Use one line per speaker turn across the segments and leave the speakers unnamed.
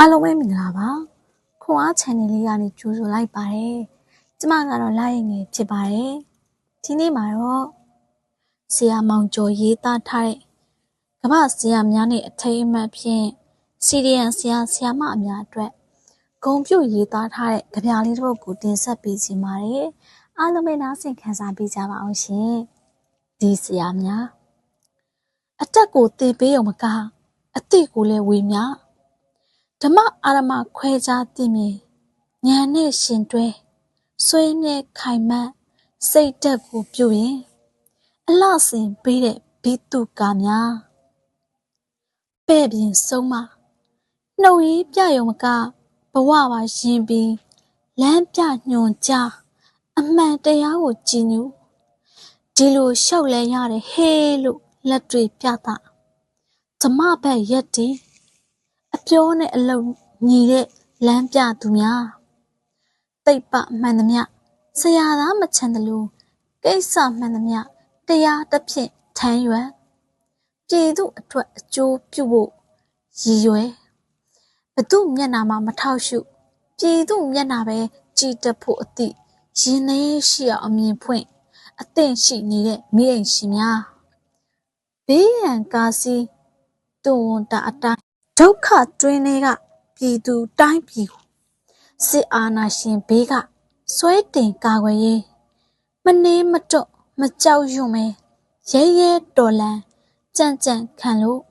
အားလုံးပဲမင်္ဂလာပါခွန်အား channel လေးကနေကြိုဆိုလိုက်ပါတယ်ကျမကတော့လာရင်ငယ်ဖြစ်ပါတယ်ဒီနေ့မှာတော့ဆရာမောင်ကျော်ရေးသားထားတဲ့ကမ္ဘာဆရာများနဲ့အထိမ်းအမှတ်ဖြင့်စီရီယန်ဆရာဆရာမအများအတွက်ဂုံပြုတ်ရေးသားထားတဲ့ကြပြလေးတစ်ပုဒ်ကိုတင်ဆက်ပေးခြင်းပါတယ်အားလုံးပဲနားဆင်ခံစားပေးကြပါအောင်ရှင်ဒီဆရာများအတက်ကိုတင်ပေးုံမကအတိကိုလည်းဝေမြ ဓမ္မအာရမခွဲခြားသိမြင်ဉာဏ်နဲ့ရှင်တွဲဆွေးမြဲခိုင်မတ်စိတ်တက်ကိုပြုရင်အလှဆင်ပေးတဲ့ဘိတုကာများပဲ့ပြင်ဆုံးမနှုတ်ရည်ပြယုံမကဘဝပါရင်ပြီးလမ်းပြညွန်ကြားအမှန်တရားကိုကြည်ညိုဒီလိုလျှောက်လဲရတယ်ဟေးလို့လက်တွေပြတာဓမ္မဘက်ရက်တည် အပြောနဲ့အလုံးညီတဲ့လမ်းပြသူများတိတ်ပမှန်သမျှဆရာသားမချန်တယ်လို့ကိစ္စမှန်သမျှတရားတစ်ဖြင့်ထမ်းရွယ်ပြည်သူအတွက်အကျိုးပြုဖို့ရည်ရွယ်ဘသူမျက်နာမှာမထောက်ရှုပြည်သူမျက်နာပဲကြည်တက်ဖို့အသည့်ရင်ထဲရှိအောင်အမြင်ဖွင့်အသင့်ရှိနေတဲ့မိအိမ်ရှင်များဘေးရန်ကာစီတွန်ဝန်တာအတိုင်း ဒုက္ခတွင်းတွေကပြည်သူတိုင်းပြည်ကိုစစ်အာဏာရှင်ဘေးကဆွဲတင်ကာကွယ်ရေးမနှေးမတွတ်မကြောက်ရွံ့မဲရဲရဲတော်လန်ကြံ့ကြံ့ခံလို့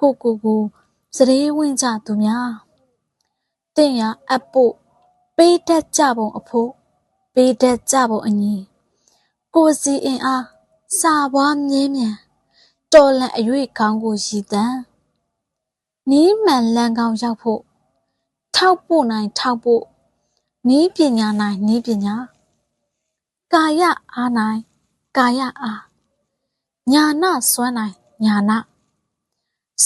ကိုကိုကိုစရေဝင့်ကြသူများတင့်ရအပ်ဖို့ပေးတတ်ကြပုံအဖို့ပေးတတ်ကြပုံအညီကိုစီအင်အားစာပွားမြဲမြံတော်လန်အ၍ကောင်းကိုရည်တမ်း နီးမှန်လန်ကောင်ရောက်ဖို့ထောက်ပို့နိုင်ထောက်ဖို့နီးပညာနိုင်နီးပညာကာယအားနိုင်ကာယအားညာနာစွမ်းနိုင်ညာနာ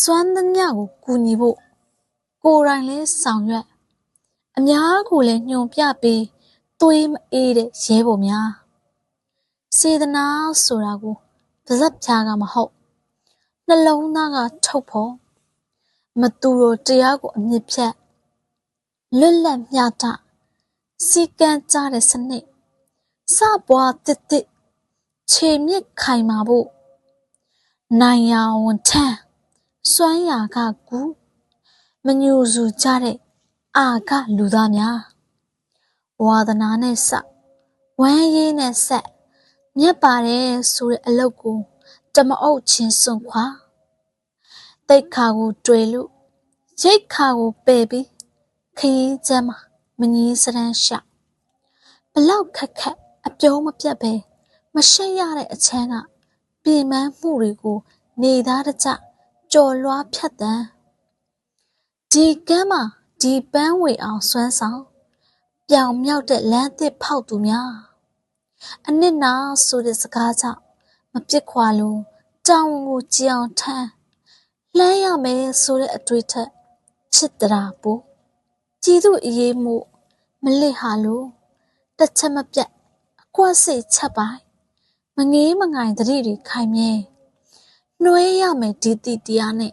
စွမ်းသမျှကိုကူညီဖို့ကိုယ်တိုင်လဲဆောင်ရွက်အများကိုလည်းညွန်ပြပေးသွေးမအေးတဲ့ရဲဘော်များစေတနာဆိုတာကိုပါဇက်ဖြားကမဟုတ်နှလုံးသားကထုတ်ဖို့ မသူတော်တရားကိုအမြင့်ဖြတ်လွတ်လပ်မျှတစီကံကြတဲ့စနစ်စပွားတစ်တစ်ခြေမြစ်ခိုင်မာဖို့နိုင်ရဝန်ထမ်းစွမ်းရာကကူမညူစုကြတဲ့အာကလူသားများဝါဒနာနဲ့စဝမ်းရည်နဲ့ဆက်မြတ်ပါတယ်ဆိုတဲ့အလုပ်ကိုတမအုပ်ချင်းစွန့်ခွာ တိတ်ခါကိုတွေ့လို့ရိတ်ခါကိုပယ်ပြီးခရီးချမ်းမှာမငီးစရန်ရှဘလောက်ခက်ခက်အပြောမပြတ်ပဲမရှက်ရတဲ့အချမ်းကပြင်ပန်းမှုတွေကိုနေသားတကြကြော်လွှားဖြတ်တန်းဒီကမ်းမှာဒီပန်းဝေအောင်စွမ်းဆောင်ပြောင်မြောက်တဲ့လမ်းသစ်ဖောက်သူများအနစ်နာဆိုတဲ့စကားကြောင့်မပြစ်ခွာလို့တောင်းကိုကြည်အောင်ထမ်း လှမ်းရမယ်ဆိုတဲ့အတွေ့အထက်ချစ်တရာပူကြည်သူအရေးမှုမလစ်ဟာလို့တစ်ချက်မပြတ်အကွက်စိတ်ချက်ပိုင်းမငေးမငိုင်တတိတွေခိုင်မြဲနှွေးရမယ်ဒီတိတရားနဲ့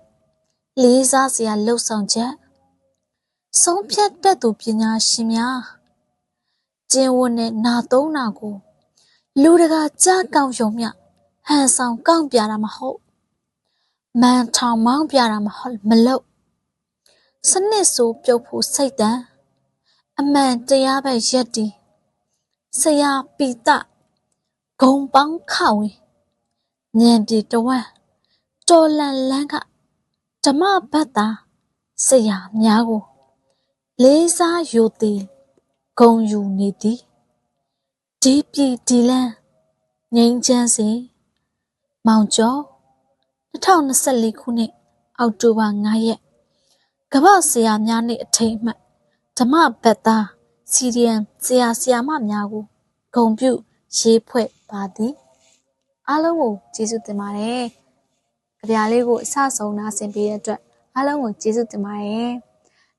လေးစားစရာလှုပ်ဆောင်ချက်ဆုံးဖြတ်တတ်သူပညာရှင်များကျင်းဝတ်နဲ့နာသုံးနာကိုလူတကာကြားကောက်ယုံမြဟန်ဆောင်ကောက်ပြတာမဟုတ် မန်ထောင်မောင်းပြတာမဟုတ်မလို့စနစ်ဆိုးပြုတ်ဖို့စိတ်တန်အမှန်တရားပဲရက်တီဆရာပိတဂုံပေါင်းခဝေညံတီတဝမ်းတော်လန်လန်းကဓမ္မဘတ်တာဆရာများကို လေးစားယူသည်ဂုံယူနေသည်ဒီပြီဒီလန်းငိမ့်ချမ်းစီမောင်ကျော် 2024ခုနှစ်အောက်တိုဘာ9ရက်ကမ္ဘာဆရာများနေ့အထိမ်းအမှတ်ဓမ္မဘတ်သားစီရီယန်ဆရာဆရာမများကိုဂုံပြုရေးဖွဲ့ပါသည်အားလုံးကိုကျေးဇူးတင်ပါတယ်ကြပြလေးကိုအဆဆုံးနာဆင်ပေးတဲ့အတွက်အားလုံးကိုကျေးဇူးတင်ပါတယ်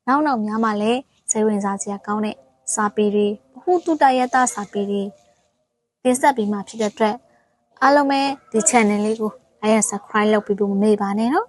နောက်နောက်များမှလည်းစိတ်ဝင်စားစရာကောင်းတဲ့စာပေတွေဘ ഹു တုတရတစာပေတွေတင်ဆက်ပေးမှဖြစ်တဲ့အတွက်အားလုံးပဲဒီ channel လေးကို like and subscribe လုပ်ပြီးဖို့မမေ့ပါနဲ့နော်